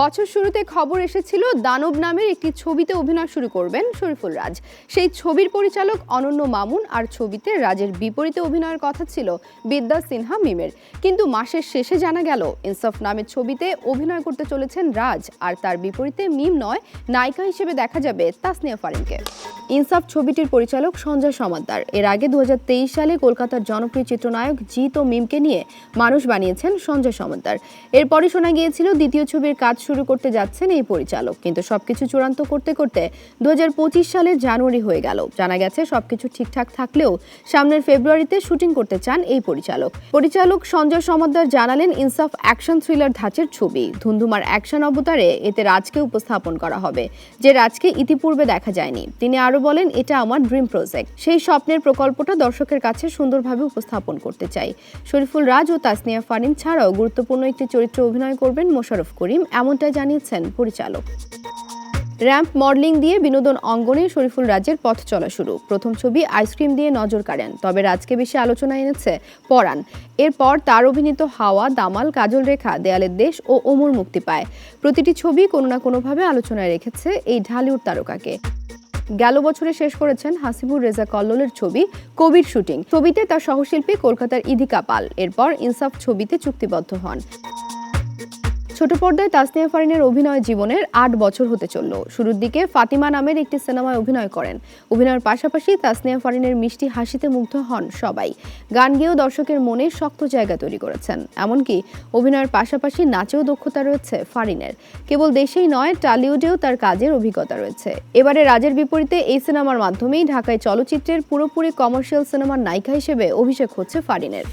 বছর শুরুতে খবর এসেছিল, দানব নামের একটি ছবিতে অভিনয় শুরু করবেন শরীফুল রাজ। সেই ছবির পরিচালক অনন্য মামুন আর ছবিতে রাজের বিপরীতে অভিনয়ের কথা ছিল বিদ্যা সিনহা মিমের। কিন্তু মাসের শেষে জানা গেল, ইনসফ নামের ছবিতে অভিনয় করতে চলেছেন রাজ আর তার বিপরীতে মিম নয়, নায়িকা হিসেবে দেখা যাবে তাসনিয়া ফারিনকে। ইনসাফ ছবিটির পরিচালক সঞ্জয় সমাদ্দার। এর আগে দু হাজার তেইশ সালে কলকাতার জনপ্রিয় চিত্রনায়ক জিৎ ও মিমকে নিয়ে মানুষ বানিয়েছেন সঞ্জয় সমাদ্দার। এরপরই শোনা গিয়েছিল, দ্বিতীয় ছবির কাজ শুরু করতে যাচ্ছেন এই পরিচালক। কিন্তু সবকিছু চূড়ান্ত করতে করতে দু সালের জানুয়ারি হয়ে গেল। জানা গেছে, সবকিছু ঠিকঠাক থাকলেও সামনের ফেব্রুয়ারিতে শুটিং করতে চান এই পরিচালক। পরিচালক সঞ্জয় সমাদ্দার জানালেন, ইনসাফ অ্যাকশন থ্রিলার ধাঁচের ছবি। ধুন্ধুমার অ্যাকশন অবতারে এতে রাজকে উপস্থাপন করা হবে, যে রাজকে ইতিপূর্বে দেখা যায়নি। তিনি আরও বলেন, এটা আমার ড্রিম প্রজেক্ট সেই স্বপ্নের প্রকল্পটা দর্শকের কাছে সুন্দরভাবে উপস্থাপন করতে চাই। শরীফুল রাজ ও তাসনিয়া ফারিন ছাড়াও গুরুত্বপূর্ণ একটি চরিত্রে অভিনয় করবেন মোশাররফ করিম, এমনটাই জানিয়েছেন পরিচালক। র্যাম্প মডেলিং দিয়ে বিনোদন অঙ্গনে শরীফুল রাজের পথ চলা শুরু। প্রথম ছবি আইসক্রিম দিয়ে নজর কাড়েন, তবে রাজকে বেশি আলোচনা এনেছে পরাণ। এরপর তার অভিনীত হাওয়া, দামাল, কাজল রেখা, দেয়ালের দেশ ও ওমর মুক্তি পায়। প্রতিটি ছবি কোনো না কোনোভাবে আলোচনায় রেখেছে এই ঢালিউড তারকাকে। গেল বছরে শেষ করেছেন হাসিবুর রেজা কল্লোলের ছবি কবির শুটিং। ছবিতে তার সহশিল্পী কলকাতার ইধিকা পাল। এরপর ইনসাফ ছবিতে চুক্তিবদ্ধ হন। ছোট পর্দায় তাসনিয়া ফারিনের অভিনয় জীবনের আট বছর হতে চলল। শুরুর দিকে ফাতিমা নামের একটি সিনেমায় অভিনয় করেন। অভিনয়ের পাশাপাশি তাসনিয়া ফারিনের মিষ্টি হাসিতে মুগ্ধ হন সবাই। গান গেয়েও দর্শকের মনে শক্ত জায়গা তৈরি করেছেন। এমনকি অভিনয়ের পাশাপাশি নাচেও দক্ষতা রয়েছে ফারিনের। কেবল দেশেই নয়, টালিউডেও তার কাজের অভিজ্ঞতা রয়েছে। এবারে রাজের বিপরীতে এই সিনেমার মাধ্যমেই ঢাকায় চলচ্চিত্রের পুরোপুরি কমার্শিয়াল সিনেমার নায়িকা হিসেবে অভিষেক হচ্ছে ফারিনের।